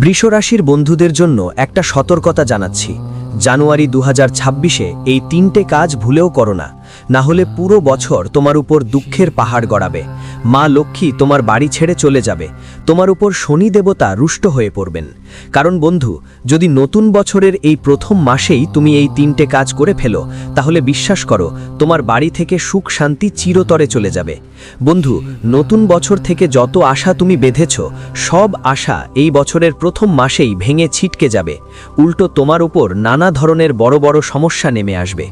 বৃষরাশির বন্ধুদের জন্য একটা সতর্কতা জানাচ্ছি। জানুয়ারি দু হাজার এই তিনটে কাজ ভুলেও করো না। না হলে পুরো বছর তোমার উপর দুঃখের পাহাড় গড়াবে। মা লক্ষ্মী তোমার বাড়ি ছেড়ে চলে যাবে। তোমার উপর শনি দেবতা রুষ্ট হয়ে পড়বেন। কারণ বন্ধু, যদি নতুন বছরের এই প্রথম মাসেই তুমি এই তিনটে কাজ করে ফেলো, তাহলে বিশ্বাস করো, তোমার বাড়ি থেকে সুখ শান্তি চিরতরে চলে যাবে। বন্ধু, নতুন বছর থেকে যত আশা তুমি বেঁধেছ, সব আশা এই বছরের প্রথম মাসেই ভেঙে ছিটকে যাবে। উল্টো তোমার উপর নানা ধরনের বড় বড় সমস্যা নেমে আসবে।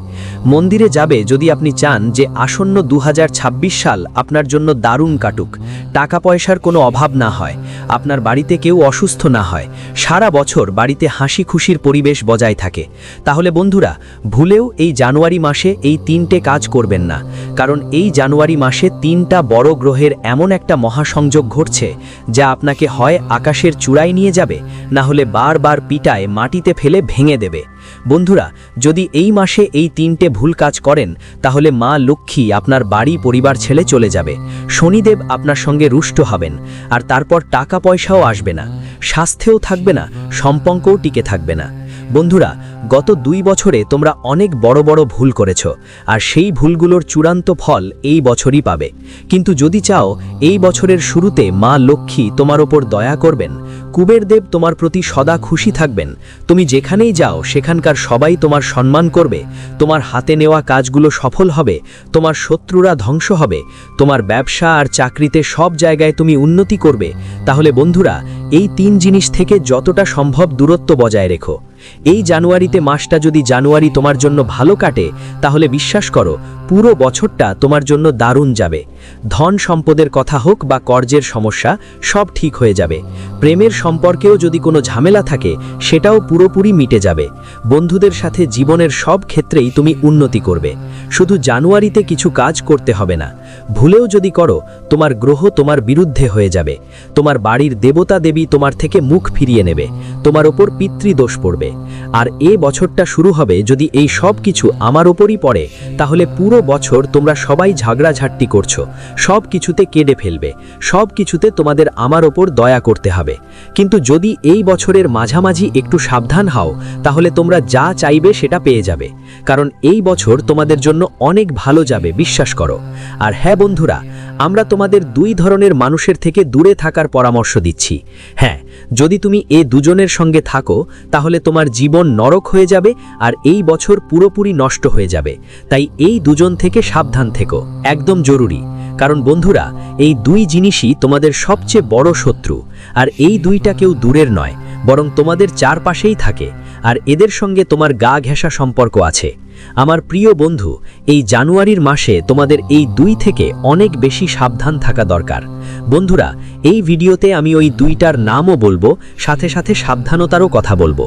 মন্দিরে যাবে যদি আপনি চান যে আসন্ন দু হাজার ছাব্বিশ সাল আপনার জন্য দারুণ কাটুক। টাকা পয়সার কোনো অভাব না হয়। আপনার বাড়িতে কেউ অসুস্থ না হয়। সারা বছর বাড়িতে হাসি খুশির পরিবেশ বজায় থাকে। তাহলে বন্ধুরা, ভুলেও এই জানুয়ারি মাসে এই তিনটে কাজ করবেন না। কারণ এই জানুয়ারি মাসে তিনটা বড় গ্রহের এমন একটা মহাসংযোগ ঘটছে, যা আপনাকে হয় আকাশের চূড়ায় নিয়ে যাবে, না হলে বারবার পিটায় মাটিতে ফেলে ভেঙে দেবে। বন্ধুরা, যদি এই মাসে এই তিনটে ভুল কাজ করেন, তাহলে মা লক্ষ্মী আপনার বাড়ি, পরিবার ছেলে চলে যাবে। শনিদেব আপনার সঙ্গে রুষ্ট হবেন, আর তারপর টাকা পয়সাও আসবে না। স্বাস্থ্যেও থাকবে না সম্পঙ্কও টিকে থাকবে না। বন্ধুরা, গত দুই বছরে তোমরা অনেক বড় বড় ভুল করেছ, আর সেই ভুলগুলোর চূড়ান্ত ফল এই বছরই পাবে। কিন্তু যদি চাও, এই বছরের শুরুতে মা লক্ষ্মী তোমার ওপর দয়া করবেন, কুবেরদেব তোমার প্রতি সদা খুশি থাকবেন, তুমি যেখানেই যাও, সেখানকার সবাই তোমার সম্মান করবে, তোমার হাতে নেওয়া কাজগুলো সফল হবে, তোমার শত্রুরা ধ্বংস হবে, তোমার ব্যবসা আর চাকরিতে সব জায়গায় তুমি উন্নতি করবে। তাহলে বন্ধুরা, এই তিন জিনিস থেকে যতটা সম্ভব দূরত্ব বজায় রেখো। এই জানুয়ারিতে মাসটা যদি জানুয়ারি তোমার জন্য ভালো কাটে, তাহলে বিশ্বাস করো, পুরো বছরটা তোমার জন্য দারুণ যাবে। ধন সম্পদের কথা হোক বা কর্জের সমস্যা, সব ঠিক হয়ে যাবে। প্রেমের সম্পর্কেও যদি কোনো ঝামেলা থাকে, সেটাও পুরোপুরি মিটে যাবে। বন্ধুদের সাথে জীবনের সব ক্ষেত্রেই তুমি উন্নতি করবে। শুধু জানুয়ারিতে কিছু কাজ করতে হবে না। ভুলেও যদি করো, তোমার গ্রহ তোমার বিরুদ্ধে হয়ে যাবে। তোমার বাড়ির দেবতা দেবী তোমার থেকে মুখ ফিরিয়ে নেবে। তোমার ওপর পিতৃদোষ পড়বে। আর এ বছরটা শুরু হবে যদি এই সব কিছু আমার ওপরই পড়ে, তাহলে পুরো বছর তোমরা সবাই ঝগড়াঝাট্টি করছ। সব কিছুতে কেঁদে ফেলবে। সব কিছুতে তোমাদের আমার ওপর দয়া করতে হবে। কিন্তু যদি এই বছরের মাঝামাঝি একটু সাবধান হও, তাহলে তোমরা যা চাইবে সেটা পেয়ে যাবে। কারণ এই বছর তোমাদের জন্য অনেক ভালো যাবে, বিশ্বাস করো। আর হ্যাঁ বন্ধুরা, আমরা তোমাদের দুই ধরনের মানুষের থেকে দূরে থাকার পরামর্শ দিচ্ছি। হ্যাঁ যদি তুমি এ দুজনের সঙ্গে থাকো, তাহলে তোমার জীবন নরক হয়ে যাবে আর এই বছর পুরোপুরি নষ্ট হয়ে যাবে। তাই এই দুজন থেকে সাবধান থেকো। একদম জরুরি। কারণ বন্ধুরা, এই দুই জিনিসই তোমাদের সবচেয়ে বড় শত্রু। আর এই দুইটা কেউ দূরের নয়, বরং তোমাদের চারপাশেই থাকে। আর এদের সঙ্গে তোমার গা ঘেঁষা সম্পর্ক আছে। আমার প্রিয় বন্ধু, এই জানুয়ারির মাসে তোমাদের এই দুই থেকে অনেক বেশি সাবধান থাকা দরকার। বন্ধুরা, এই ভিডিওতে আমি ওই দুইটার নামও বলব, সাথে সাথে সাবধানতারও কথা বলব।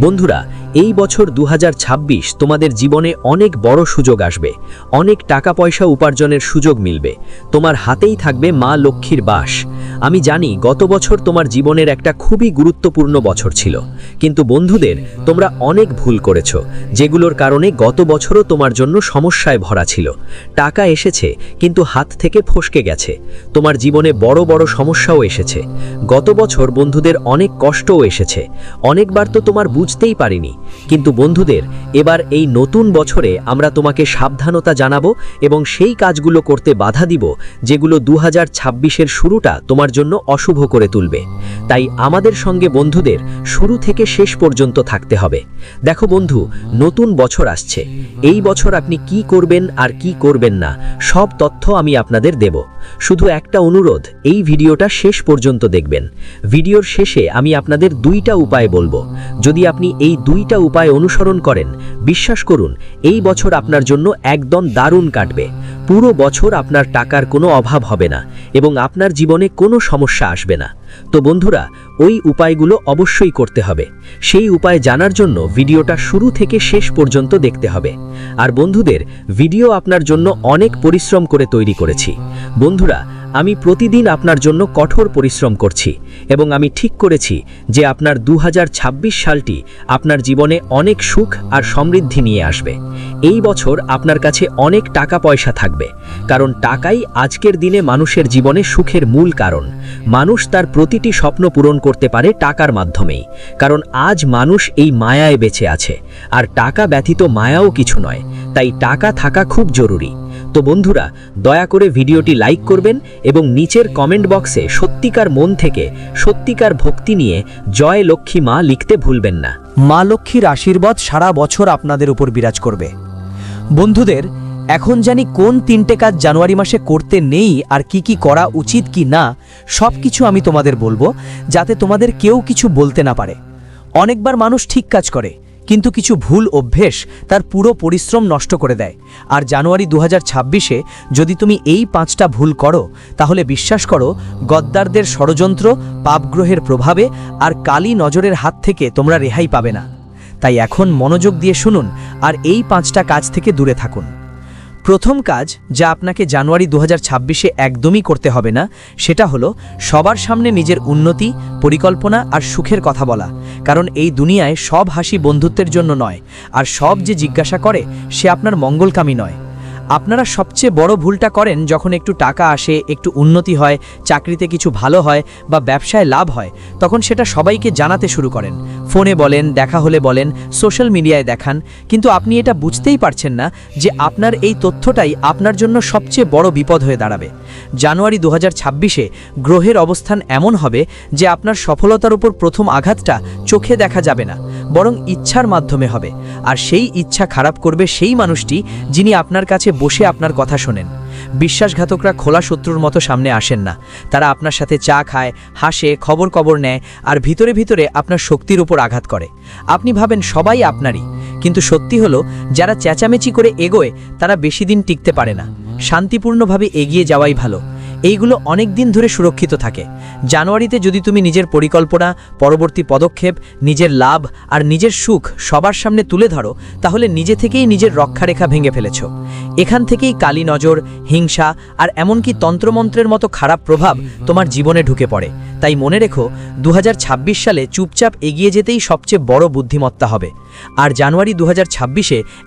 বন্ধুরা, এই বছর দু হাজার ছাব্বিশ তোমাদের জীবনে অনেক বড় সুযোগ আসবে, অনেক টাকা পয়সা উপার্জনের সুযোগ মিলবে, তোমার হাতেই থাকবে মা লক্ষ্মীর বাস। আমি জানি গত বছর তোমার জীবনের একটা খুবই গুরুত্বপূর্ণ বছর ছিল, কিন্তু বন্ধুদের তোমরা অনেক ভুল করেছ, যেগুলোর কারণে গত বছরও তোমার জন্য সমস্যায় ভরা ছিল। টাকা এসেছে, কিন্তু হাত থেকে ফসকে গেছে। তোমার জীবনে বড় বড় সমস্যাও এসেছে। গত বছর বন্ধুদের অনেক কষ্টও এসেছে। অনেকবার তো তোমার বুঝতেই পারিনি। কিন্তু বন্ধুদের, এবার এই নতুন বছরে আমরা তোমাকে সাবধানতা জানাব এবং সেই কাজগুলো করতে বাধা দিব, যেগুলো দু হাজার শুরুটা তোমার জন্য অশুভ করে তুলবে। তাই আমাদের সঙ্গে বন্ধুদের শুরু থেকে শেষ পর্যন্ত থাকতে হবে। দেখো বন্ধু, নতুন বছর আসছে। এই বছর আপনি কি করবেন আর কি করবেন না, সব তথ্য আমি আপনাদের দেব। শুধু একটা অনুরোধ, এই ভিডিওটা শেষ পর্যন্ত দেখবেন। ভিডিওর শেষে আমি আপনাদের দুইটা উপায় বলব। যদি আপনি এই দুইটা উপায় অনুসরণ করেন, বিশ্বাস করুন, এই বছর আপনার জন্য একদম দারুণ কাটবে। পুরো বছর আপনার টাকার কোনো অভাব হবে না এবং আপনার জীবনে কোনো সমস্যা আসবে না। তো বন্ধুরা, ওই উপায়গুলো অবশ্যই করতে হবে। সেই উপায় জানার জন্য ভিডিওটা শুরু থেকে শেষ পর্যন্ত দেখতে হবে। আর বন্ধুদের, ভিডিও আপনার জন্য অনেক পরিশ্রম করে তৈরি করেছি। বন্ধুরা আমি প্রতিদিন আপনার জন্য কঠোর পরিশ্রম করছি এবং আমি ঠিক করেছি যে আপনার দু হাজার ছাব্বিশ সালটি আপনার জীবনে অনেক সুখ আর সমৃদ্ধি নিয়ে আসবে। এই বছর আপনার কাছে অনেক টাকা পয়সা থাকবে, কারণ টাকাই আজকের দিনে মানুষের জীবনে সুখের মূল কারণ। মানুষ তার প্রতিটি স্বপ্ন পূরণ করতে পারে টাকার মাধ্যমেই, কারণ আজ মানুষ এই মায়ায় বেঁচে আছে, আর টাকা ব্যতীত মায়াও কিছু নয়, তাই টাকা থাকা খুব জরুরি। তো বন্ধুরা, দয়া করে ভিডিওটি লাইক করবেন এবং নিচের কমেন্ট বক্সে সত্যিকার মন থেকে সত্যিকার ভক্তি নিয়ে জয় লক্ষ্মী মা লিখতে ভুলবেন না। মা লক্ষ্মীর আশীর্বাদ সারা বছর আপনাদের উপর বিরাজ করবে। বন্ধুদের, এখন জানি কোন তিনটে কাজ জানুয়ারি মাসে করতে নেই আর কি কি করা উচিত কি না সব কিছু আমি তোমাদের বলব, যাতে তোমাদের কেউ কিছু বলতে না পারে। অনেকবার মানুষ ঠিক কাজ করে কিন্তু কিছু ভুল অভ্যেস তার পুরো পরিশ্রম নষ্ট করে দেয়। আর জানুয়ারি দু হাজার যদি তুমি এই পাঁচটা ভুল করো, তাহলে বিশ্বাস করো, গদ্দারদের ষড়যন্ত্র, পাপগ্রহের প্রভাবে আর কালি নজরের হাত থেকে তোমরা রেহাই পাবে না। তাই এখন মনোযোগ দিয়ে শুনুন আর এই পাঁচটা কাজ থেকে দূরে থাকুন। প্রথম কাজ যা আপনাকে জানুয়ারি দু ছাব্বিশে একদমই করতে হবে না, সেটা হলো সবার সামনে নিজের উন্নতি, পরিকল্পনা আর সুখের কথা বলা। কারণ এই দুনিয়ায় সব হাসি বন্ধুত্বের জন্য নয়, আর সব যে জিজ্ঞাসা করে সে আপনার মঙ্গলকামী নয়। আপনারা সবচেয়ে বড় ভুলটা করেন যখন একটু টাকা আসে, একটু উন্নতি হয়, চাকরিতে কিছু ভালো হয় বা ব্যবসায় লাভ হয়, তখন সেটা সবাইকে জানাতে শুরু করেন। ফোনে বলেন, দেখা হলে বলেন, সোশ্যাল মিডিয়ায় দেখান। কিন্তু আপনি এটা বুঝতেই পারছেন না যে আপনার এই তথ্যটাই আপনার জন্য সবচেয়ে বড় বিপদ হয়ে দাঁড়াবে। জানুয়ারি দু হাজার গ্রহের অবস্থান এমন হবে যে আপনার সফলতার উপর প্রথম আঘাতটা চোখে দেখা যাবে না। বরং ইচ্ছার মাধ্যমে হবে। আর সেই ইচ্ছা খারাপ করবে সেই মানুষটি যিনি আপনার কাছে বসে আপনার কথা শোনেন। বিশ্বাসঘাতকরা খোলা শত্রুর মতো সামনে আসেন না। তারা আপনার সাথে চা খায়, হাসে খবর কবর নেয় আর ভিতরে ভিতরে আপনার শক্তির উপর আঘাত করে। আপনি ভাবেন সবাই আপনারই। কিন্তু সত্যি হলো, যারা চেঁচামেচি করে এগোয়, তারা বেশি দিন টিকতে পারে না। শান্তিপূর্ণভাবে এগিয়ে যাওয়াই ভালো। এইগুলো অনেক দিন ধরে সুরক্ষিত থাকে। জানুয়ারিতে যদি তুমি নিজের পরিকল্পনা, পরবর্তী পদক্ষেপ, নিজের লাভ আর নিজের সুখ সবার সামনে তুলে ধরো, তাহলে নিজে থেকেই নিজের রক্ষারেখা ভেঙে ফেলেছ। এখান থেকেই কালী নজর, হিংসা আর এমনকি তন্ত্রমন্ত্রের মতো খারাপ প্রভাব তোমার জীবনে ঢুকে পড়ে। তাই মনে রেখো দু হাজার ছাব্বিশ সালে চুপচাপ এগিয়ে যেতেই সবচেয়ে বড় বুদ্ধিমত্তা হবে। আর জানুয়ারি দু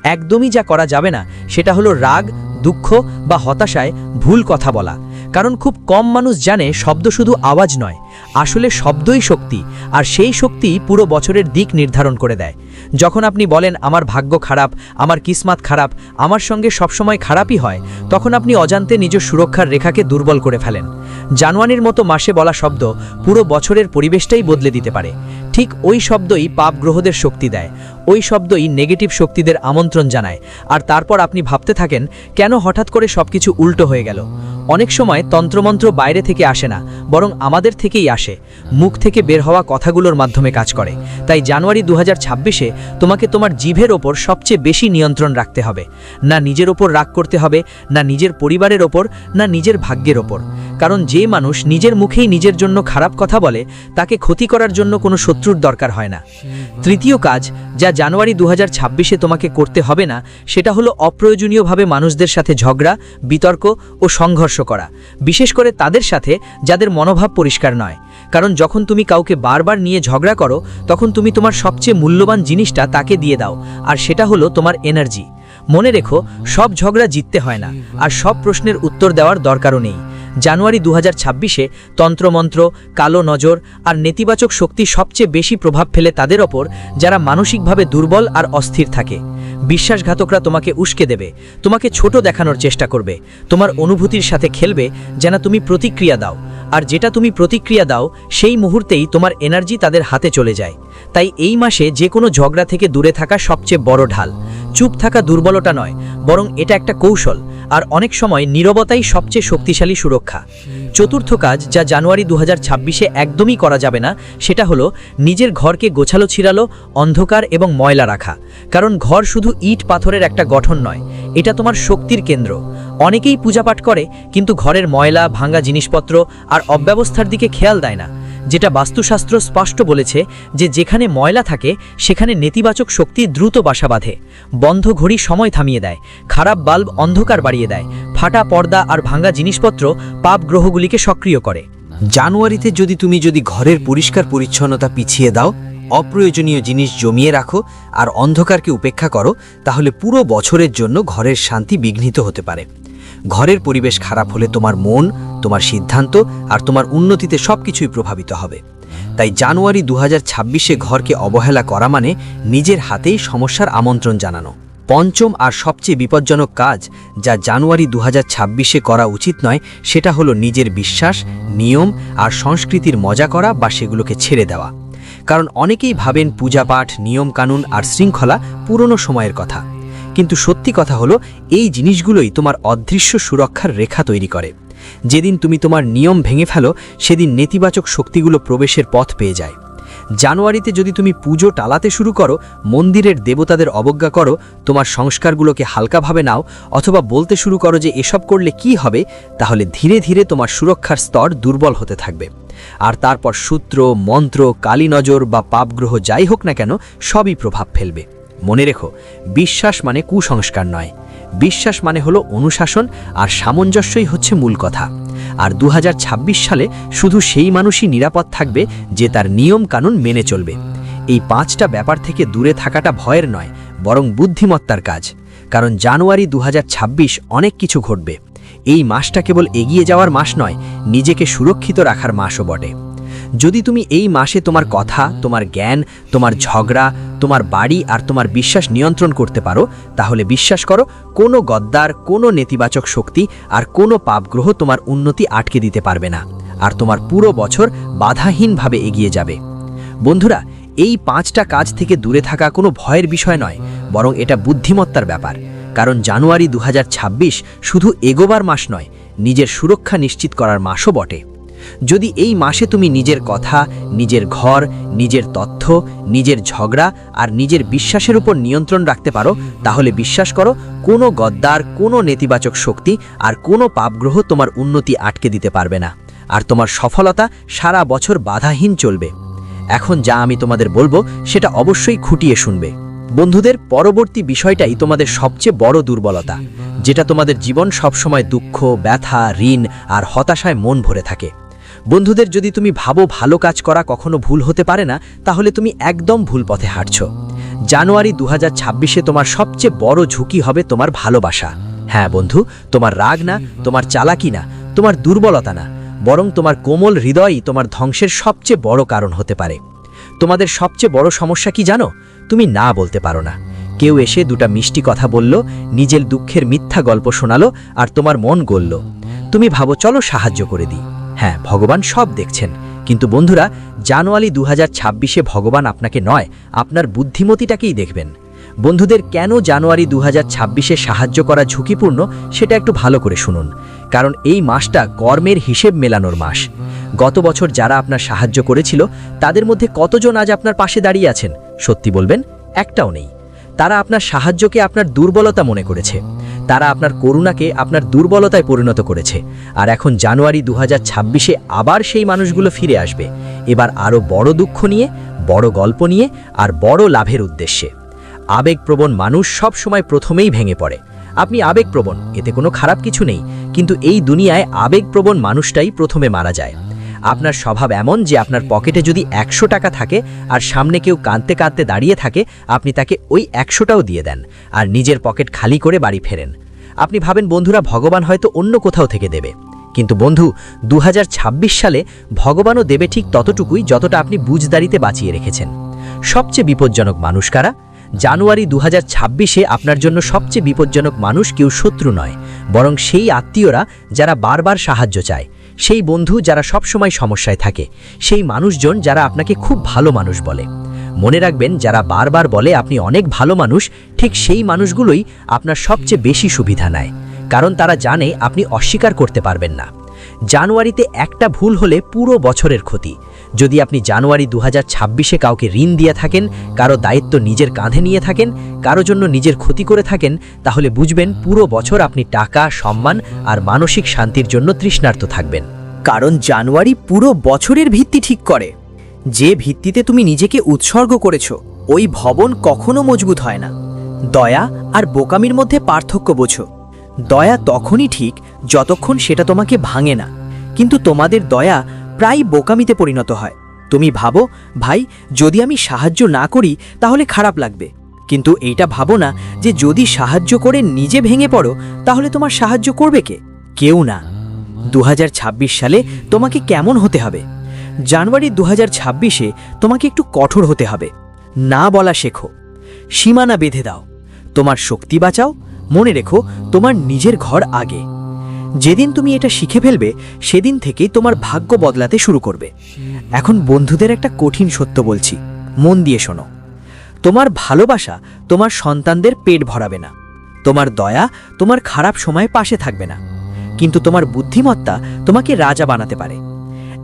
একদমই যা করা যাবে না, সেটা হলো রাগ, দুঃখ বা হতাশায় ভুল কথা বলা। কারণ খুব কম মানুষ জানে শব্দ শুধু আওয়াজ নয়, আসলে শব্দই শক্তি, আর সেই শক্তি পুরো বছরের দিক নির্ধারণ করে দেয়। যখন আপনি বলেন, আমার ভাগ্য খারাপ, আমার কিসমাত খারাপ, আমার সঙ্গে সবসময় খারাপই হয়, তখন আপনি অজান্তে নিজ সুরক্ষার রেখাকে দুর্বল করে ফেলেন। জানুয়ারির মতো মাসে বলা শব্দ পুরো বছরের পরিবেশটাই বদলে দিতে পারে। ঠিক ওই শব্দই পাপ গ্রহদের শক্তি দেয়। ওই শব্দই নেগেটিভ শক্তিদের আমন্ত্রণ জানায়। আর তারপর আপনি ভাবতে থাকেন, কেন হঠাৎ করে সবকিছু উল্টো হয়ে গেল? অনেক সময় তন্ত্রমন্ত্র বাইরে থেকে আসে না, বরং আমাদের থেকেই আসে। মুখ থেকে বের হওয়া কথাগুলোর মাধ্যমে কাজ করে। তাই জানুয়ারি দু হাজার তোমাকে তোমার জিভের ওপর সবচেয়ে বেশি নিয়ন্ত্রণ রাখতে হবে। না নিজের ওপর রাগ করতে হবে, না নিজের পরিবারের ওপর, না নিজের ভাগ্যের ওপর। কারণ যে মানুষ নিজের মুখেই নিজের জন্য খারাপ কথা বলে, তাকে ক্ষতি করার জন্য কোনো শত্রুর দরকার হয় না। তৃতীয় কাজ, যা জানুয়ারি দু হাজার তোমাকে করতে হবে না, সেটা হলো অপ্রয়োজনীয়ভাবে মানুষদের সাথে ঝগড়া, বিতর্ক ও সংঘর্ষ করা। বিশেষ করে তাদের সাথে, যাদের মনোভাব পরিষ্কার নয়। কারণ যখন তুমি কাউকে বারবার নিয়ে ঝগড়া করো, তখন তুমি তোমার সবচেয়ে মূল্যবান জিনিসটা তাকে দিয়ে দাও, আর সেটা হলো তোমার এনার্জি মনে রেখো, সব ঝগড়া জিততে হয় না, আর সব প্রশ্নের উত্তর দেওয়ার দরকারও নেই। জানুয়ারি দু হাজার ছাব্বিশে তন্ত্রমন্ত্র, কালো নজর আর নেতিবাচক শক্তি সবচেয়ে বেশি প্রভাব ফেলে তাদের ওপর, যারা মানসিকভাবে দুর্বল আর অস্থির থাকে। বিশ্বাসঘাতকরা তোমাকে উস্কে দেবে, তোমাকে ছোট দেখানোর চেষ্টা করবে, তোমার অনুভূতির সাথে খেলবে যেন তুমি প্রতিক্রিয়া দাও। আর যেটা তুমি প্রতিক্রিয়া দাও, সেই মুহূর্তেই তোমার এনার্জি তাদের হাতে চলে যায়। তাই এই মাসে যে কোনো ঝগড়া থেকে দূরে থাকা সবচেয়ে বড় ঢাল। চুপ থাকা দুর্বলতা নয়, বরং এটা একটা কৌশল। আর অনেক সময় নীরবতাই সবচেয়ে শক্তিশালী সুরক্ষা। চতুর্থ কাজ যা জানুয়ারি দু হাজার একদমই করা যাবে না, সেটা হলো নিজের ঘরকে গোছালো ছিড়ালো, অন্ধকার এবং ময়লা রাখা। কারণ ঘর শুধু ইট পাথরের একটা গঠন নয়, এটা তোমার শক্তির কেন্দ্র। অনেকেই পূজাপাঠ করে, কিন্তু ঘরের ময়লা ভাঙ্গা জিনিসপত্র আর অব্যবস্থার দিকে খেয়াল দেয় না। যেটা বাস্তুশাস্ত্র স্পষ্ট বলেছে যে যেখানে ময়লা থাকে, সেখানে নেতিবাচক শক্তি দ্রুত বাসা বাঁধে। বন্ধ ঘড়ি সময় থামিয়ে দেয়, খারাপ বাল্ব অন্ধকার বাড়িয়ে দেয়, ফাটা পর্দা আর ভাঙা জিনিসপত্র পাপ গ্রহগুলিকে সক্রিয় করে। জানুয়ারিতে যদি তুমি যদি ঘরের পরিষ্কার পরিচ্ছন্নতা পিছিয়ে দাও, অপ্রয়োজনীয় জিনিস জমিয়ে রাখো আর অন্ধকারকে উপেক্ষা করো, তাহলে পুরো বছরের জন্য ঘরের শান্তি বিঘ্নিত হতে পারে। ঘরের পরিবেশ খারাপ হলে তোমার মন, তোমার সিদ্ধান্ত আর তোমার উন্নতিতে সব কিছুই প্রভাবিত হবে। তাই জানুয়ারি দু হাজার ঘরকে অবহেলা করা মানে নিজের হাতেই সমস্যার আমন্ত্রণ জানানো। পঞ্চম আর সবচেয়ে বিপজ্জনক কাজ যা জানুয়ারি দু হাজার করা উচিত নয়, সেটা হলো নিজের বিশ্বাস, নিয়ম আর সংস্কৃতির মজা করা বা সেগুলোকে ছেড়ে দেওয়া। কারণ অনেকেই ভাবেন পূজাপাঠ, নিয়মকানুন আর শৃঙ্খলা পুরনো সময়ের কথা। কিন্তু সত্যি কথা হলো, এই জিনিসগুলোই তোমার অদৃশ্য সুরক্ষার রেখা তৈরি করে। যেদিন তুমি তোমার নিয়ম ভেঙে ফেলো, সেদিন নেতিবাচক শক্তিগুলো প্রবেশের পথ পেয়ে যায়। জানুয়ারিতে যদি তুমি পুজো টালাতে শুরু করো, মন্দিরের দেবতাদের অবজ্ঞা করো, তোমার সংস্কারগুলোকে হালকাভাবে নাও, অথবা বলতে শুরু করো যে এসব করলে কি হবে, তাহলে ধীরে ধীরে তোমার সুরক্ষার স্তর দুর্বল হতে থাকবে। আর তারপর সূত্র, মন্ত্র কালী নজর বা পাপগ্রহ যাই হোক না কেন, সবই প্রভাব ফেলবে। মনে রেখো, বিশ্বাস মানে কুসংস্কার নয়। বিশ্বাস মানে হলো অনুশাসন আর সামঞ্জস্যই হচ্ছে মূল কথা। আর দু হাজার ছাব্বিশ সালে শুধু সেই মানুষই নিরাপদ থাকবে যে তার নিয়ম কানুন মেনে চলবে। এই পাঁচটা ব্যাপার থেকে দূরে থাকাটা ভয়ের নয়, বরং বুদ্ধিমত্তার কাজ। কারণ জানুয়ারি দু হাজার ছাব্বিশ অনেক কিছু ঘটবে। এই মাসটা কেবল এগিয়ে যাওয়ার মাস নয়, নিজেকে সুরক্ষিত রাখার মাসও বটে। যদি তুমি এই মাসে তোমার কথা, তোমার জ্ঞান, তোমার ঝগড়া, তোমার বাড়ি আর তোমার বিশ্বাস নিয়ন্ত্রণ করতে পারো, তাহলে বিশ্বাস করো, কোনো গদ্দার, কোনো নেতিবাচক শক্তি আর কোনো পাপগ্রহ তোমার উন্নতি আটকে দিতে পারবে না। আর তোমার পুরো বছর বাধাহীনভাবে এগিয়ে যাবে। বন্ধুরা, এই পাঁচটা কাজ থেকে দূরে থাকা কোনো ভয়ের বিষয় নয়, বরং এটা বুদ্ধিমত্তার ব্যাপার। কারণ জানুয়ারি দু হাজার ছাব্বিশ শুধু এগোবার মাস নয়, নিজের সুরক্ষা নিশ্চিত করার মাসও বটে। যদি এই মাসে তুমি নিজের কথা, নিজের ঘর, নিজের তথ্য, নিজের ঝগড়া আর নিজের বিশ্বাসের উপর নিয়ন্ত্রণ রাখতে পারো, তাহলে বিশ্বাস করো কোনো গদ্দার, কোনো নেতিবাচক শক্তি আর কোনো পাপগ্রহ তোমার উন্নতি আটকে দিতে পারবে না। আর তোমার সফলতা সারা বছর বাধাহীন চলবে। এখন যা আমি তোমাদের বলব, সেটা অবশ্যই খুঁটিয়ে শুনবে। বন্ধুদের, পরবর্তী বিষয়টাই তোমাদের সবচেয়ে বড় দুর্বলতা, যেটা তোমাদের জীবন সবসময় দুঃখ, ব্যথা, ঋণ আর হতাশায় মন ভরে থাকে। বন্ধুদের যদি তুমি ভাবো ভালো কাজ করা কখনো ভুল হতে পারে না, তাহলে তুমি একদম ভুল পথে হাঁটছ। জানুয়ারি দু হাজার তোমার সবচেয়ে বড় ঝুঁকি হবে তোমার ভালোবাসা। হ্যাঁ বন্ধু, তোমার রাগ না, তোমার চালাকি না, তোমার দুর্বলতা না, বরং তোমার কোমল হৃদয়ই তোমার ধ্বংসের সবচেয়ে বড় কারণ হতে পারে। তোমাদের সবচেয়ে বড় সমস্যা কি জানো? তুমি না বলতে পারো না। কেউ এসে দুটা মিষ্টি কথা বলল, নিজের দুঃখের মিথ্যা গল্প শোনালো, আর তোমার মন গলল। তুমি ভাবো, চলো সাহায্য করে দিই। হ্যাঁ ভগবান সব দেখছেন। কিন্তু বন্ধুরা, জানুয়ারি দু হাজার ভগবান আপনাকে নয়, আপনার বুদ্ধিমতিটাকেই দেখবেন। বন্ধুদের কেন জানুয়ারি দু হাজার সাহায্য করা ঝুঁকিপূর্ণ, সেটা একটু ভালো করে শুনুন। কারণ এই মাসটা কর্মের হিসেব মেলানোর মাস। গত বছর যারা আপনার সাহায্য করেছিল, তাদের মধ্যে কতজন আজ আপনার পাশে দাঁড়িয়ে আছেন? সত্যি বলবেন, একটাও নেই। তারা আপনার সাহায্যকে আপনার দুর্বলতা মনে করেছে। তারা আপনার করুণাকে আপনার দুর্বলতায় পরিণত করেছে। আর এখন জানুয়ারি দু হাজার আবার সেই মানুষগুলো ফিরে আসবে। এবার আরও বড় দুঃখ নিয়ে, বড় গল্প নিয়ে আর বড় লাভের উদ্দেশ্যে। আবেগপ্রবণ মানুষ সব সময় প্রথমেই ভেঙে পড়ে। আপনি আবেগপ্রবণ, এতে কোনো খারাপ কিছু নেই। কিন্তু এই দুনিয়ায় আবেগপ্রবণ মানুষটাই প্রথমে মারা যায়। আপনার স্বভাব এমন যে আপনার পকেটে যদি একশো টাকা থাকে আর সামনে কেউ কাঁদতে কাঁদতে দাঁড়িয়ে থাকে, আপনি তাকে ওই একশোটাও দিয়ে দেন আর নিজের পকেট খালি করে বাড়ি ফেরেন। আপনি ভাবেন বন্ধুরা ভগবান হয়তো অন্য কোথাও থেকে দেবে। কিন্তু বন্ধু দু হাজার ছাব্বিশ সালে ভগবানও দেবে ঠিক ততটুকুই যতটা আপনি বুঝদারিতে বাঁচিয়ে রেখেছেন। সবচেয়ে বিপজ্জনক মানুষ কারা? জানুয়ারি দু হাজার আপনার জন্য সবচেয়ে বিপজ্জনক মানুষ কেউ শত্রু নয়, বরং সেই আত্মীয়রা যারা বারবার সাহায্য চায়। সেই বন্ধু যারা সবসময় সমস্যায় থাকে, সেই মানুষজন যারা আপনাকে খুব ভালো মানুষ বলে। মনে রাখবেন, যারা বারবার বলে আপনি অনেক ভালো মানুষ, ঠিক সেই মানুষগুলোই আপনার সবচেয়ে বেশি সুবিধা নেয়। কারণ তারা জানে আপনি অস্বীকার করতে পারবেন না। জানুয়ারিতে একটা ভুল হলে পুরো বছরের ক্ষতি। যদি আপনি জানুয়ারি দু হাজার কাউকে ঋণ দিয়ে থাকেন, কারও দায়িত্ব নিজের কাঁধে নিয়ে থাকেন, কারও জন্য নিজের ক্ষতি করে থাকেন, তাহলে বুঝবেন পুরো বছর আপনি টাকা, সম্মান আর মানসিক শান্তির জন্য তৃষ্ণার্ত থাকবেন। কারণ জানুয়ারি পুরো বছরের ভিত্তি ঠিক করে। যে ভিত্তিতে তুমি নিজেকে উৎসর্গ করেছ, ওই ভবন কখনো মজবুত হয় না। দয়া আর বোকামির মধ্যে পার্থক্য বোঝো। দয়া তখনই ঠিক, যতক্ষণ সেটা তোমাকে ভাঙে না। কিন্তু তোমাদের দয়া প্রায় বোকামিতে পরিণত হয়। তুমি ভাবো, ভাই, যদি আমি সাহায্য না করি, তাহলে খারাপ লাগবে। কিন্তু এইটা ভাবো না যে যদি সাহায্য করে নিজে ভেঙে পড়ো, তাহলে তোমার সাহায্য করবে কে? কেউ না। দু হাজার ছাব্বিশ সালে তোমাকে কেমন হতে হবে? জানুয়ারি দু হাজার তোমাকে একটু কঠোর হতে হবে। না বলা শেখো। সীমানা বেঁধে দাও। তোমার শক্তি বাঁচাও। মনে রেখো, তোমার নিজের ঘর আগে। যেদিন তুমি এটা শিখে ফেলবে, সেদিন থেকেই তোমার ভাগ্য বদলাতে শুরু করবে। এখন বন্ধুদের একটা কঠিন সত্য বলছি, মন দিয়ে শোনো। তোমার ভালোবাসা তোমার সন্তানদের পেট ভরাবে না। তোমার দয়া তোমার খারাপ সময়ে পাশে থাকবে না। কিন্তু তোমার বুদ্ধিমত্তা তোমাকে রাজা বানাতে পারে।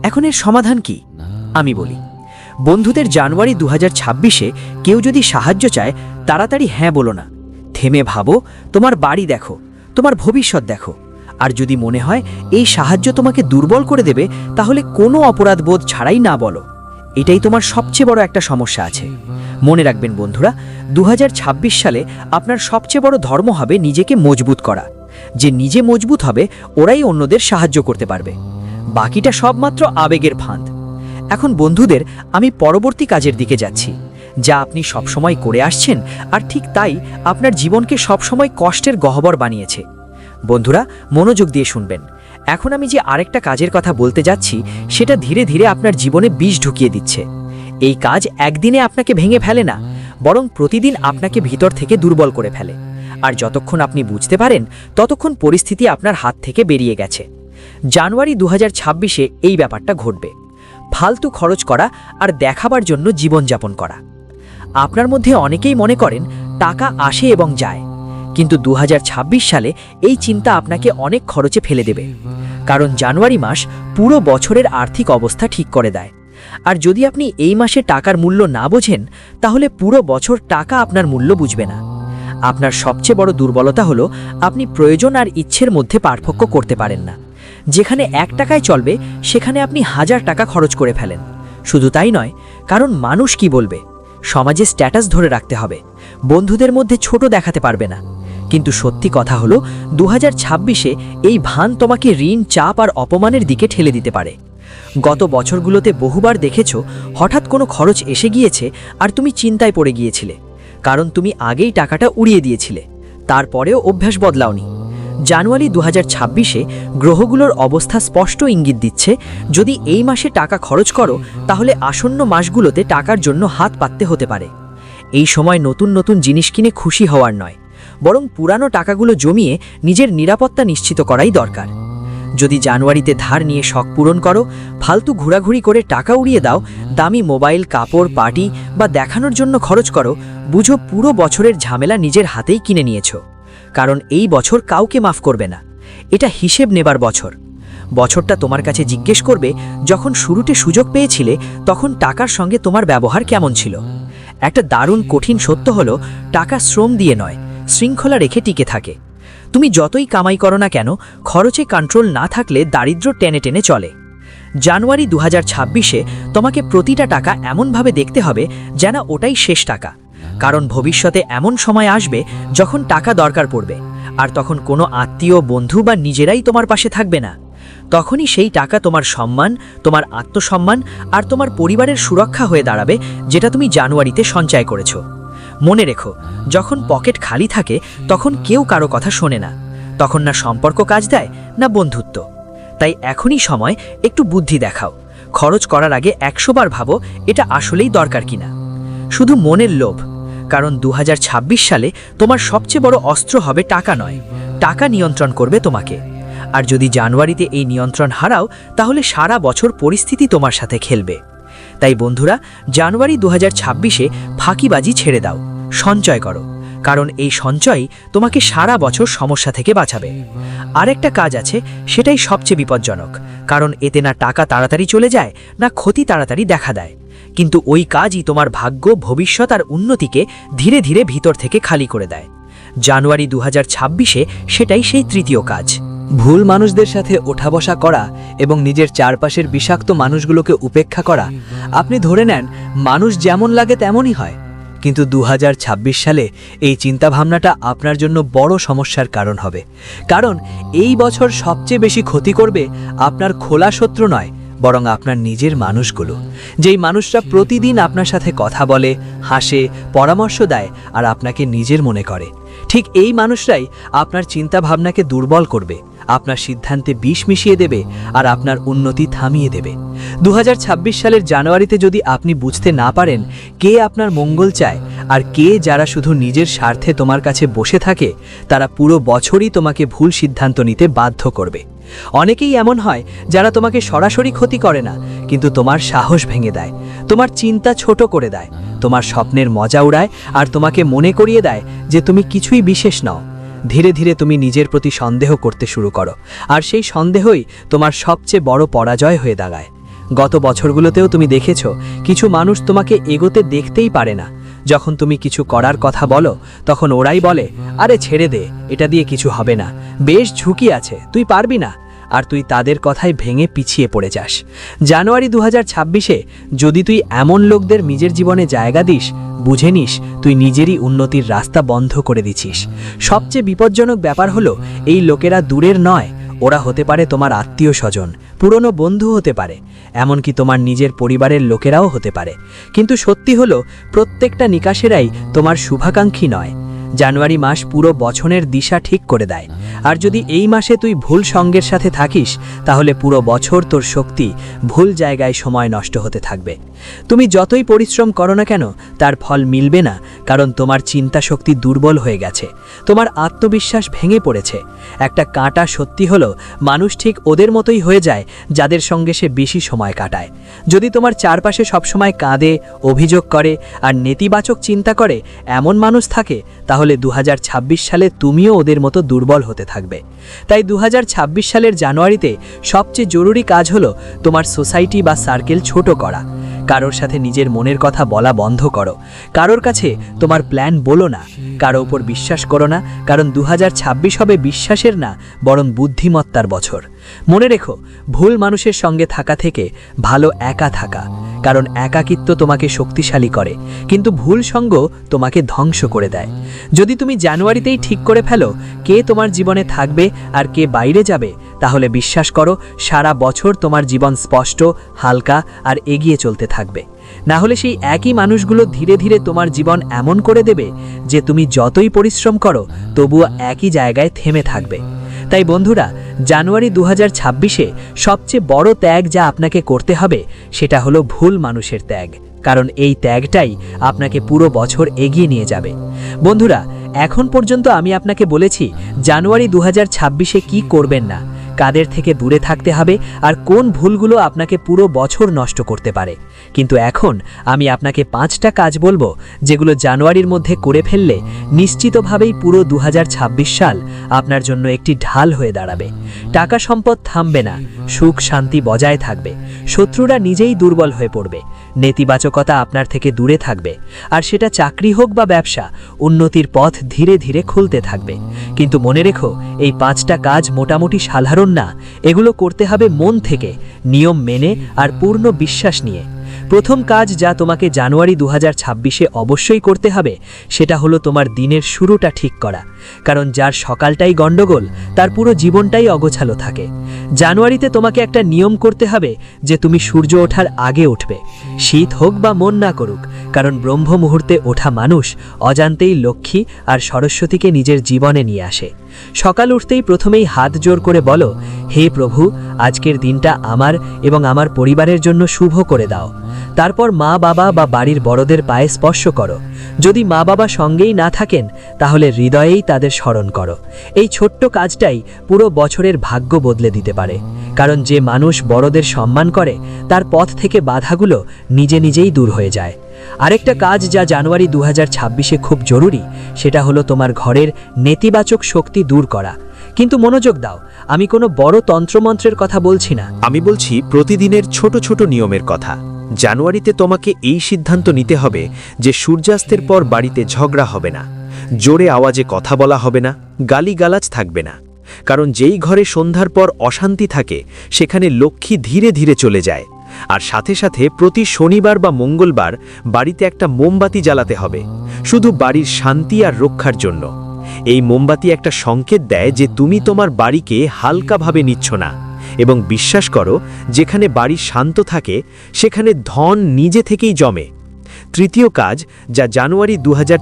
এখন এর সমাধান কি? আমি বলি, বন্ধুদের জানুয়ারি দু হাজার ছাব্বিশে কেউ যদি সাহায্য চায়, তাড়াতাড়ি হ্যাঁ বলো না। থেমে ভাবো, তোমার বাড়ি দেখো, তোমার ভবিষ্যৎ দেখো। আর যদি মনে হয় এই সাহায্য তোমাকে দুর্বল করে দেবে, তাহলে কোনো অপরাধবোধ ছাড়াই না বলো। এটাই তোমার সবচেয়ে বড় একটা সমস্যা আছে। মনে রাখবেন বন্ধুরা দু হাজার ছাব্বিশ সালে আপনার সবচেয়ে বড় ধর্ম হবে নিজেকে মজবুত করা। যে নিজে মজবুত হবে, ওরাই অন্যদের সাহায্য করতে পারবে। বাকিটা সবমাত্র আবেগের ফাঁদ। এখন বন্ধুদের, আমি পরবর্তী কাজের দিকে যাচ্ছি। যা আপনি সবসময় করে আসছেন, আর ঠিক তাই আপনার জীবনকে সবসময় কষ্টের গহ্বর বানিয়েছে। বন্ধুরা, মনোযোগ দিয়ে শুনবেন। এখন আমি যে আরেকটা কাজের কথা বলতে যাচ্ছি, সেটা ধীরে ধীরে আপনার জীবনে বিষ ঢুকিয়ে দিচ্ছে। এই কাজ একদিনে আপনাকে ভেঙে ফেলে না, বরং প্রতিদিন আপনাকে ভিতর থেকে দুর্বল করে ফেলে। আর যতক্ষণ আপনি বুঝতে পারেন, ততক্ষণ পরিস্থিতি আপনার হাত থেকে বেরিয়ে গেছে। জানুয়ারি দু হাজার এই ব্যাপারটা ঘটবে। ফালতু খরচ করা আর দেখাবার জন্য জীবনযাপন করা। আপনার মধ্যে অনেকেই মনে করেন, টাকা আসে এবং যায়। কিন্তু দু হাজার ছাব্বিশ সালে এই চিন্তা আপনাকে অনেক খরচে ফেলে দেবে। কারণ জানুয়ারি মাস পুরো বছরের আর্থিক অবস্থা ঠিক করে দেয়। আর যদি আপনি এই মাসে টাকার মূল্য না বোঝেন, তাহলে পুরো বছর টাকা আপনার মূল্য বুঝবে না। আপনার সবচেয়ে বড় দুর্বলতা হলো আপনি প্রয়োজন আর ইচ্ছের মধ্যে পার্থক্য করতে পারেন না। যেখানে এক টাকায় চলবে, সেখানে আপনি হাজার টাকা খরচ করে ফেলেন। শুধু তাই নয়, কারণ মানুষ কি বলবে? সমাজে স্ট্যাটাস ধরে রাখতে হবে। বন্ধুদের মধ্যে ছোট দেখাতে পারবে না। কিন্তু সত্যি কথা হলো দু হাজার এই ভান তোমাকে ঋণ, চাপ আর অপমানের দিকে ঠেলে দিতে পারে। গত বছরগুলোতে বহুবার দেখেছ, হঠাৎ কোনো খরচ এসে গিয়েছে আর তুমি চিন্তায় পড়ে গিয়েছিলে, কারণ তুমি আগেই টাকাটা উড়িয়ে দিয়েছিলে, তারপরেও অভ্যাস বদলাওনি। জানুয়ারি দু হাজার গ্রহগুলোর অবস্থা স্পষ্ট ইঙ্গিত দিচ্ছে, যদি এই মাসে টাকা খরচ করো, তাহলে আসন্ন মাসগুলোতে টাকার জন্য হাত পাততে হতে পারে। এই সময় নতুন নতুন জিনিস কিনে খুশি হওয়ার নয়। বরং পুরানো টাকাগুলো জমিয়ে নিজের নিরাপত্তা নিশ্চিত করাই দরকার। যদি জানুয়ারিতে ধার নিয়ে শখ পূরণ করো, ফালতু ঘোরাঘুরি করে টাকা উড়িয়ে দাও, দামি মোবাইল, কাপড় পার্টি বা দেখানোর জন্য খরচ করো, বুঝো পুরো বছরের ঝামেলা নিজের হাতেই কিনে নিয়েছো। কারণ এই বছর কাউকে মাফ করবে না। এটা হিসেব নেবার বছর। বছরটা তোমার কাছে জিজ্ঞেস করবে, যখন শুরুতে সুযোগ পেয়েছিলে, তখন টাকার সঙ্গে তোমার ব্যবহার কেমন ছিল? একটা দারুণ কঠিন সত্য হলো, টাকা শ্রম দিয়ে নয় শৃঙ্খলা রেখে টিকে থাকে। তুমি যতই কামাই করো না কেন, খরচে কন্ট্রোল না থাকলে দারিদ্র টেনে টেনে চলে। জানুয়ারি দু হাজার তোমাকে প্রতিটা টাকা এমনভাবে দেখতে হবে যেন ওটাই শেষ টাকা। কারণ ভবিষ্যতে এমন সময় আসবে যখন টাকা দরকার পড়বে, আর তখন কোনো আত্মীয়, বন্ধু বা নিজেরাই তোমার পাশে থাকবে না। তখনই সেই টাকা তোমার সম্মান, তোমার আত্মসম্মান আর তোমার পরিবারের সুরক্ষা হয়ে দাঁড়াবে, যেটা তুমি জানুয়ারিতে সঞ্চয় করেছ। মনে রেখো, যখন পকেট খালি থাকে, তখন কেউ কারও কথা শোনে না। তখন না সম্পর্ক কাজ দেয়, না বন্ধুত্ব। তাই এখনই সময় একটু বুদ্ধি দেখাও। খরচ করার আগে একশোবার ভাবো, এটা আসলেই দরকার কিনা। শুধু মনের লোভ, কারণ দু হাজার ছাব্বিশ সালে তোমার সবচেয়ে বড় অস্ত্র হবে টাকা নয়, টাকা নিয়ন্ত্রণ করবে তোমাকে। আর যদি জানুয়ারিতে এই নিয়ন্ত্রণ হারাও, তাহলে সারা বছর পরিস্থিতি তোমার সাথে খেলবে। তাই বন্ধুরা, জানুয়ারি দু হাজার ছাব্বিশে ফাঁকিবাজি ছেড়ে দাও। সঞ্চয় করো, কারণ এই সঞ্চয় তোমাকে সারা বছর সমস্যা থেকে বাঁচাবে। আরেকটা কাজ আছে, সেটাই সবচেয়ে বিপজ্জনক, কারণ এতে না টাকা তাড়াতাড়ি চলে যায়, না ক্ষতি তাড়াতাড়ি দেখা দেয়। কিন্তু ওই কাজই তোমার ভাগ্য, ভবিষ্যৎ আর উন্নতিকে ধীরে ধীরে ভিতর থেকে খালি করে দেয়। জানুয়ারি দু হাজার সেটাই সেই তৃতীয় কাজ। ভুল মানুষদের সাথে ওঠা বসা করা এবং নিজের চারপাশের বিষাক্ত মানুষগুলোকে উপেক্ষা করা, আপনি ধরে নেন, মানুষ যেমন লাগে তেমনই হয়। কিন্তু দু হাজার ছাব্বিশ সালে এই চিন্তাভাবনাটা আপনার জন্য বড় সমস্যার কারণ হবে। কারণ এই বছর সবচেয়ে বেশি ক্ষতি করবে আপনার খোলা শত্রু নয়, বরং আপনার নিজের মানুষগুলো। যেই মানুষরা প্রতিদিন আপনার সাথে কথা বলে, হাসে, পরামর্শ দেয় আর আপনাকে নিজের মনে করে। ঠিক এই মানুষরাই আপনার চিন্তা ভাবনাকে দুর্বল করবে। আপনার সিদ্ধান্তে বিষ মিশিয়ে দেবে আর আপনার উন্নতি থামিয়ে দেবে। দু হাজার ছাব্বিশ সালের জানুয়ারিতে যদি আপনি বুঝতে না পারেন কে আপনার মঙ্গল চায় আর কে যারা শুধু নিজের স্বার্থে তোমার কাছে বসে থাকে, তারা পুরো বছরই তোমাকে ভুল সিদ্ধান্ত নিতে বাধ্য করবে। অনেকেই এমন হয় যারা তোমাকে সরাসরি ক্ষতি করে না, কিন্তু তোমার সাহস ভেঙে দেয়, তোমার চিন্তা ছোট করে দেয়, তোমার স্বপ্নের মজা উড়ায় আর তোমাকে মনে করিয়ে দেয় যে তুমি কিছুই বিশেষ নও। ধীরে ধীরে তুমি নিজের প্রতি সন্দেহ করতে শুরু করো, আর সেই সন্দেহই তোমার সবচেয়ে বড় পরাজয় হয়ে দাঁড়ায়। গত বছরগুলোতেও তুমি দেখেছ, কিছু মানুষ তোমাকে এগোতে দেখতেই পারে না। যখন তুমি কিছু করার কথা বলো, তখন ওরাই বলে, আরে, ছেড়ে দে, এটা দিয়ে কিছু হবে না। বেশ ঝুঁকি আছে, তুই পারবি না। আর তুই তাদের কথায় ভেঙে পিছিয়ে পড়ে যাস। জানুয়ারি দু ছাব্বিশে যদি তুই এমন লোকদের নিজের জীবনে জায়গা দিস, বুঝে নিস তুই নিজেরই উন্নতির রাস্তা বন্ধ করে দিছিস। সবচেয়ে বিপজ্জনক ব্যাপার হলো, এই লোকেরা দূরের নয়, ওরা হতে পারে তোমার আত্মীয় স্বজন, পুরনো বন্ধু হতে পারে, এমনকি তোমার নিজের পরিবারের লোকেরাও হতে পারে। কিন্তু সত্যি হলো, প্রত্যেকটা নিকাশেরাই তোমার শুভাকাঙ্ক্ষী নয়। জানুয়ারি মাস পুরো বছরের দিশা ঠিক করে দেয়। আর যদি এই মাসে তুই ভুল সঙ্গের সাথে থাকিস, তাহলে পুরো বছর তোর শক্তি ভুল জায়গায় সময় নষ্ট হতে থাকবে। তুমি যতই পরিশ্রম করো না কেন, তার ফল মিলবে না, কারণ তোমার চিন্তা শক্তি দুর্বল হয়ে গেছে। তোমার আত্মবিশ্বাস ভেঙে পড়েছে। একটা কাঁটা সত্যি হলো, মানুষ ঠিক ওদের মতোই হয়ে যায়, যাদের সঙ্গে সে বেশি সময় কাটায়। যদি তোমার চারপাশে সবসময় কাঁদে, অভিযোগ করে, আর নেতিবাচক চিন্তা করে, এমন মানুষ থাকে তাহলে দু হাজার ছাব্বিশ সালে তুমিও ওদের মতো দুর্বল হতে থাকবে। তাই দু হাজার ছাব্বিশ সালের জানুয়ারিতে সবচেয়ে জরুরি কাজ হলো তোমার সোসাইটি বা সার্কেল ছোট করা। কারোর সাথে নিজের মনের কথা বলা বন্ধ করো। কারোর কাছে তোমার প্ল্যান বলো না। কারও উপর বিশ্বাস করো না, কারণ দু হাজার ছাব্বিশ হবে বিশ্বাসের না, বরং বুদ্ধিমত্তার বছর। মনে রেখো, ভুল মানুষের সঙ্গে থাকা থেকে ভালো একা থাকা, কারণ একাকিত্ব তোমাকে শক্তিশালী করে, কিন্তু ভুল সঙ্গ তোমাকে ধ্বংস করে দেয়। যদি তুমি জানুয়ারিতেই ঠিক করে ফেলো, কে তোমার জীবনে থাকবে আর কে বাইরে যাবে তাহলে বিশ্বাস করো, সারা বছর তোমার জীবন স্পষ্ট, হালকা আর এগিয়ে চলতে থাকবে। না হলে সেই একই মানুষগুলো ধীরে ধীরে তোমার জীবন এমন করে দেবে যে তুমি যতই পরিশ্রম করো, তবুও একই জায়গায় থেমে থাকবে। তাই বন্ধুরা, জানুয়ারি দু হাজার সবচেয়ে বড় ত্যাগ যা আপনাকে করতে হবে, সেটা হলো ভুল মানুষের ত্যাগ। কারণ এই ত্যাগটাই আপনাকে পুরো বছর এগিয়ে নিয়ে যাবে। বন্ধুরা, এখন পর্যন্ত আমি আপনাকে বলেছি, জানুয়ারি দু হাজার ছাব্বিশে কী করবেন না। কাদের থেকে দূরে থাকতে হবে আর কোন ভুলগুলো আপনাকে পুরো বছর নষ্ট করতে পারে। কিন্তু এখন আমি আপনাকে পাঁচটা কাজ বলব, যেগুলো জানুয়ারির মধ্যে করে ফেললে নিশ্চিতভাবেই পুরো দু হাজার ছাব্বিশ সাল আপনার জন্য একটি ঢাল হয়ে দাঁড়াবে। টাকা সম্পদ থামবে না, সুখ শান্তি বজায় থাকবে। শত্রুরা নিজেই দুর্বল হয়ে পড়বে। নেতিবাচকতা আপনার থেকে দূরে থাকবে। আর সেটা চাকরি হোক বা ব্যবসা, উন্নতির পথ ধীরে ধীরে খুলতে থাকবে। কিন্তু মনে রেখো, এই পাঁচটা কাজ মোটামুটি সাধারণ না। এগুলো করতে হবে মন থেকে, নিয়ম মেনে আর পূর্ণ বিশ্বাস নিয়ে। প্রথম কাজ যা তোমাকে জানুয়ারি দু হাজার অবশ্যই করতে হবে, সেটা হলো তোমার দিনের শুরুটা ঠিক করা। কারণ যার সকালটাই গণ্ডগোল, তার পুরো জীবনটাই অগোছালো থাকে। জানুয়ারিতে তোমাকে একটা নিয়ম করতে হবে যে তুমি সূর্য ওঠার আগে উঠবে। শীত হোক বা মন না করুক, কারণ ব্রহ্ম মুহূর্তে ওঠা মানুষ অজান্তেই লক্ষ্মী আর সরস্বতীকে নিজের জীবনে নিয়ে আসে। সকাল উঠতেই প্রথমেই হাত জোর করে বলো, হে প্রভু, আজকের দিনটা আমার এবং আমার পরিবারের জন্য শুভ করে দাও। তারপর মা বাবা বা বাড়ির বড়দের পায়ে স্পর্শ করো। যদি মা বাবা সঙ্গেই না থাকেন, তাহলে হৃদয়েই তাদের স্মরণ করো। এই ছোট্ট কাজটাই পুরো বছরের ভাগ্য বদলে দিতে পারে। কারণ যে মানুষ বড়দের সম্মান করে, তার পথ থেকে বাধাগুলো নিজে নিজেই দূর হয়ে যায়। আরেকটা কাজ যা জানুয়ারি দু হাজার খুব জরুরি, সেটা হলো তোমার ঘরের নেতিবাচক শক্তি দূর করা। কিন্তু মনোযোগ দাও, আমি কোনো বড় তন্ত্রমন্ত্রের কথা বলছি না। আমি বলছি প্রতিদিনের ছোট ছোট নিয়মের কথা। জানুয়ারিতে তোমাকে এই সিদ্ধান্ত নিতে হবে যে সূর্যাস্তের পর বাড়িতে ঝগড়া হবে না, জোরে আওয়াজে কথা বলা হবে না, গালিগালাজ থাকবে না। কারণ যেই ঘরে সন্ধ্যার পর অশান্তি থাকে, সেখানে লক্ষ্মী ধীরে ধীরে চলে যায়। আর সাথে সাথে প্রতি শনিবার বা মঙ্গলবার বাড়িতে একটা মোমবাতি জ্বালাতে হবে, শুধু বাড়ির শান্তি আর রক্ষার জন্য। এই মোমবাতি একটা সংকেত দেয় যে তুমি তোমার বাড়িকে হালকাভাবে নিচ্ছ না এবং বিশ্বাস করো, যেখানে বাড়ি শান্ত থাকে, সেখানে ধন নিজে থেকেই জমে। তৃতীয় কাজ, যা জানুয়ারি দু হাজার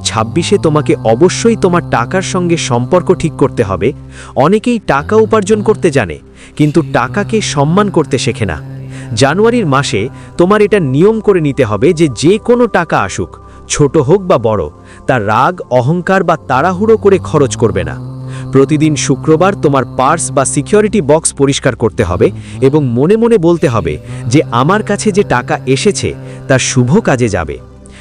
তোমাকে অবশ্যই তোমার টাকার সঙ্গে সম্পর্ক ঠিক করতে হবে, অনেকেই টাকা উপার্জন করতে জানে, কিন্তু টাকাকে সম্মান করতে শেখে না। জানুয়ারির মাসে তোমার এটা নিয়ম করে নিতে হবে যে যে কোনো টাকা আসুক, ছোট হোক বা বড়, তার রাগ, অহংকার বা তাড়াহুড়ো করে খরচ করবে না। প্রতিদিন শুক্রবার তোমার পার্স বা সিকিউরিটি বক্স পরিষ্কার করতে হবে এবং মনে মনে বলতে হবে যে আমার কাছে যে টাকা এসেছে, তা শুভ কাজে যাবে।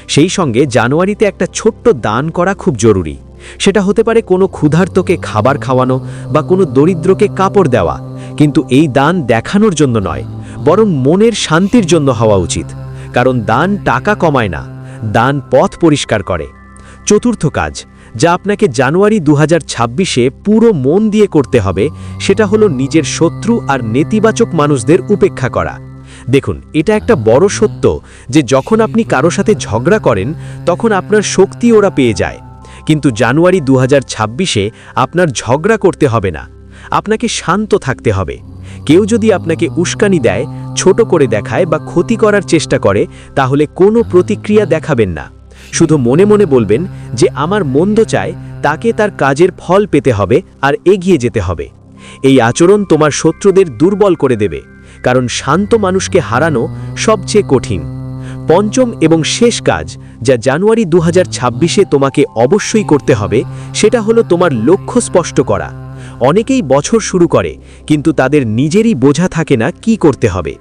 সেই সঙ্গে জানুয়ারিতে একটা ছোট্ট দান করা খুব জরুরি। সেটা হতে পারে কোনো ক্ষুধার্তকে খাবার খাওয়ানো বা কোনো দরিদ্রকে কাপড় দেওয়া। কিন্তু এই দান দেখানোর জন্য নয় বরং মনের শান্তির জন্য হওয়া উচিত। কারণ দান টাকা কমায় না, দান পথ পরিষ্কার করে। চতুর্থ কাজ, যা আপনাকে জানুয়ারি দু হাজার পুরো মন দিয়ে করতে হবে, সেটা হলো নিজের শত্রু আর নেতিবাচক মানুষদের উপেক্ষা করা। দেখুন, এটা একটা বড় সত্য যে যখন আপনি কারও সাথে ঝগড়া করেন, তখন আপনার শক্তি ওরা পেয়ে যায়। কিন্তু জানুয়ারি দু হাজার আপনার ঝগড়া করতে হবে না। আপনাকে শান্ত থাকতে হবে। কেউ যদি আপনাকে উস্কানি দেয়, ছোট করে দেখায় বা ক্ষতি করার চেষ্টা করে, তাহলে কোনো প্রতিক্রিয়া দেখাবেন না। শুধু মনে মনে বলবেন যে আমার মন্দ চায়, তাকে তার কাজের ফল পেতে হবে আর এগিয়ে যেতে হবে। এই আচরণ তোমার শত্রুদের দুর্বল করে দেবে, কারণ শান্ত মানুষকে হারানো সবচেয়ে কঠিন। পঞ্চম এবং শেষ কাজ, যা জানুয়ারি দু হাজার তোমাকে অবশ্যই করতে হবে, সেটা হলো তোমার লক্ষ্য স্পষ্ট করা। অনেকেই বছর শুরু করে, কিন্তু তাদের নিজেরই বোঝা থাকে না কি করতে হবে।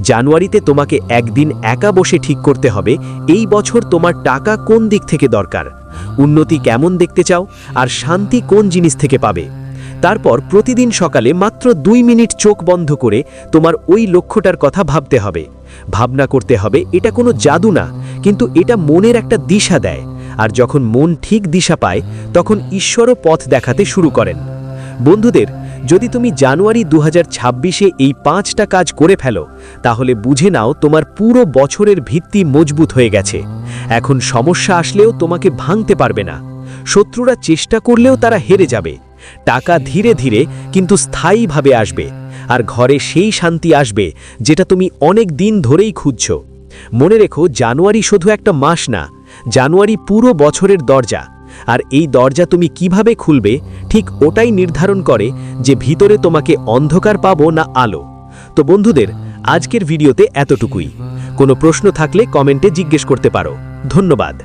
জানুয়ারিতে তোমাকে একদিন একা বসে ঠিক করতে হবে, এই বছর তোমার টাকা কোন দিক থেকে দরকার? উন্নতি কেমন দেখতে চাও? আর শান্তি কোন জিনিস থেকে পাবে? তারপর প্রতিদিন সকালে মাত্র দুই মিনিট চোখ বন্ধ করে তোমার ওই লক্ষ্যটার কথা ভাবতে হবে। ভাবনা করতে হবে, এটা কোনো জাদু না, কিন্তু এটা মনের একটা দিশা দেয়। আর যখন মন ঠিক দিশা পায়, তখন ঈশ্বরও পথ দেখাতে শুরু করেন। বন্ধুদের, যদি তুমি জানুয়ারি দু হাজার এই পাঁচটা কাজ করে ফেলো, তাহলে বুঝে নাও তোমার পুরো বছরের ভিত্তি মজবুত হয়ে গেছে। এখন সমস্যা আসলেও তোমাকে ভাঙতে পারবে না। শত্রুরা চেষ্টা করলেও তারা হেরে যাবে। টাকা ধীরে ধীরে কিন্তু স্থায়ীভাবে আসবে। আর ঘরে সেই শান্তি আসবে যেটা তুমি অনেক দিন ধরেই খুঁজছ। মনে রেখো, জানুয়ারি শুধু একটা মাস না, জানুয়ারি পুরো বছরের দরজা। আর এই দরজা তুমি কীভাবে খুলবে, ঠিক ওটাই নির্ধারণ করে যে ভিতরে তোমাকে অন্ধকার পাবো না আলো। তো বন্ধুদের, আজকের ভিডিওতে এতটুকুই। কোনো প্রশ্ন থাকলে কমেন্টে জিজ্ঞেস করতে পারো। ধন্যবাদ।